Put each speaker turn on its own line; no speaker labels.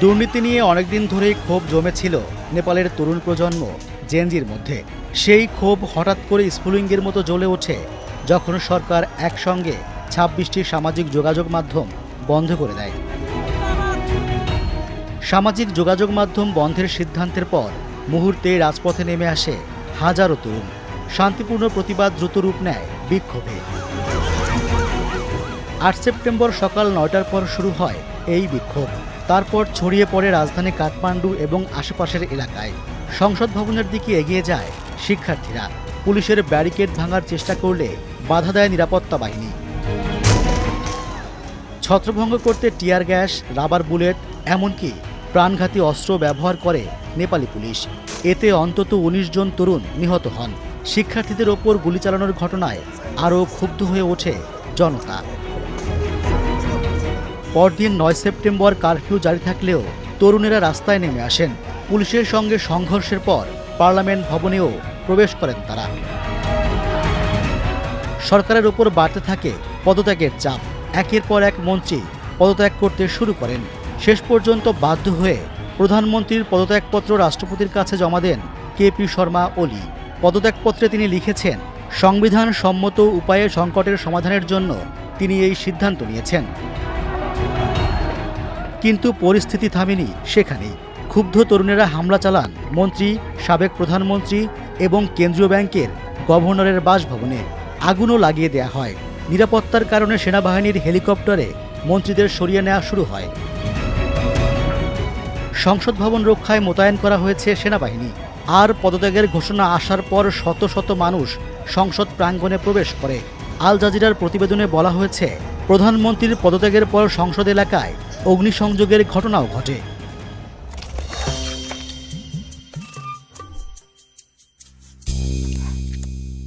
দুর্নীতি নিয়ে অনেকদিন ধরেই ক্ষোভ জমেছিল নেপালের তরুণ প্রজন্ম জেনজির মধ্যে। সেই ক্ষোভ হঠাৎ করে স্ফুলিঙ্গের মতো জ্বলে ওঠে যখন সরকার একসঙ্গে ছাব্বিশটি সামাজিক যোগাযোগ মাধ্যম বন্ধ করে দেয়। সামাজিক যোগাযোগ মাধ্যম বন্ধের সিদ্ধান্তের পর মুহূর্তে রাজপথে নেমে আসে হাজারো তরুণ। শান্তিপূর্ণ প্রতিবাদ দ্রুত রূপ নেয় বিক্ষোভে। আট সেপ্টেম্বর সকাল নয়টার পর শুরু হয় এই বিক্ষোভ। তারপর ছড়িয়ে পড়ে রাজধানী কাঠমান্ডু এবং আশেপাশের এলাকায়। সংসদ ভবনের দিকে এগিয়ে যায় শিক্ষার্থীরা। পুলিশের ব্যারিকেড ভাঙার চেষ্টা করলে বাধা দেয় নিরাপত্তা বাহিনী। ছত্রভঙ্গ করতে টিয়ার গ্যাস, রাবার বুলেট, এমনকি প্রাণঘাতী অস্ত্র ব্যবহার করে নেপালি পুলিশ। এতে অন্তত উনিশ জন তরুণ নিহত হন। শিক্ষার্থীদের ওপর গুলি চালানোর ঘটনায় আরও ক্ষুব্ধ হয়ে ওঠে জনতা। পরদিন নয় সেপ্টেম্বর কারফিউ জারি থাকলেও তরুণেরা রাস্তায় নেমে আসেন। পুলিশের সঙ্গে সংঘর্ষের পর পার্লামেন্ট ভবনেও প্রবেশ করেন তারা। সরকারের উপর বাড়তে থাকে পদত্যাগের চাপ। একের পর এক মন্ত্রী পদত্যাগ করতে শুরু করেন। শেষ পর্যন্ত বাধ্য হয়ে প্রধানমন্ত্রীর পদত্যাগপত্র রাষ্ট্রপতির কাছে জমা দেন কে পি শর্মা ওলি। পদত্যাগপত্রে তিনি লিখেছেন, সংবিধান সম্মত উপায়ে সংকটের সমাধানের জন্য তিনি এই সিদ্ধান্ত নিয়েছেন। কিন্তু পরিস্থিতি থামেনি সেখানেই। ক্ষুব্ধ তরুণেরা হামলা চালান মন্ত্রী, সাবেক প্রধানমন্ত্রী এবং কেন্দ্রীয় ব্যাংকের গভর্নরের বাসভবনে আগুনও লাগিয়ে দেয়া হয়। নিরাপত্তার কারণে সেনাবাহিনীর হেলিকপ্টারে মন্ত্রীদের সরিয়ে নেওয়া শুরু হয়। সংসদ ভবন রক্ষায় মোতায়েন করা হয়েছে সেনাবাহিনী। আর পদত্যাগের ঘোষণা আসার পর শত শত মানুষ সংসদ প্রাঙ্গণে প্রবেশ করে। আল জাজিরার প্রতিবেদনে বলা হয়েছে, প্রধানমন্ত্রীর পদত্যাগের পর সংসদ এলাকায় অগ্নিসংযোগের ঘটনাও ঘটে।